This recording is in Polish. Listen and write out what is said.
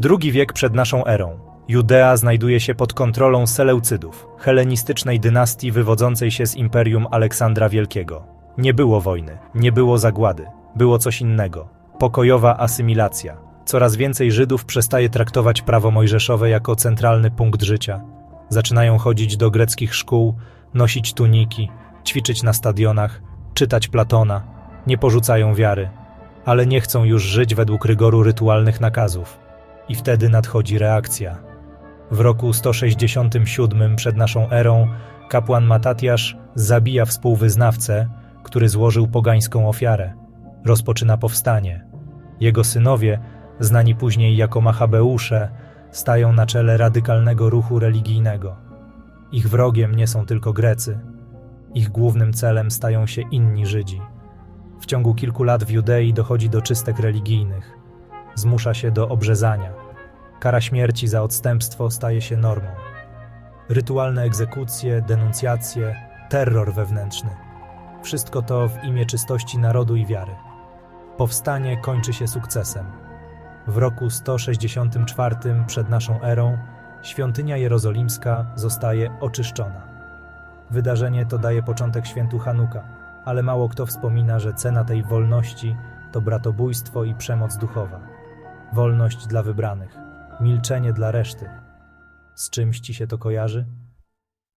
Drugi wiek przed naszą erą. Judea znajduje się pod kontrolą Seleucydów, helenistycznej dynastii wywodzącej się z imperium Aleksandra Wielkiego. Nie było wojny, nie było zagłady, było coś innego. Pokojowa asymilacja. Coraz więcej Żydów przestaje traktować prawo mojżeszowe jako centralny punkt życia. Zaczynają chodzić do greckich szkół, nosić tuniki, ćwiczyć na stadionach, czytać Platona. Nie porzucają wiary, ale nie chcą już żyć według rygoru rytualnych nakazów. I wtedy nadchodzi reakcja. W roku 167 przed naszą erą kapłan Matatiasz zabija współwyznawcę, który złożył pogańską ofiarę. Rozpoczyna powstanie. Jego synowie, znani później jako Machabeusze, stają na czele radykalnego ruchu religijnego. Ich wrogiem nie są tylko Grecy. Ich głównym celem stają się inni Żydzi. W ciągu kilku lat w Judei dochodzi do czystek religijnych. Zmusza się do obrzezania. Kara śmierci za odstępstwo staje się normą. Rytualne egzekucje, denuncjacje, terror wewnętrzny. Wszystko to w imię czystości narodu i wiary. Powstanie kończy się sukcesem. W roku 164 przed naszą erą świątynia jerozolimska zostaje oczyszczona. Wydarzenie to daje początek świętu Hanuka, ale mało kto wspomina, że cena tej wolności to bratobójstwo i przemoc duchowa. Wolność dla wybranych, milczenie dla reszty. Z czymś ci się to kojarzy?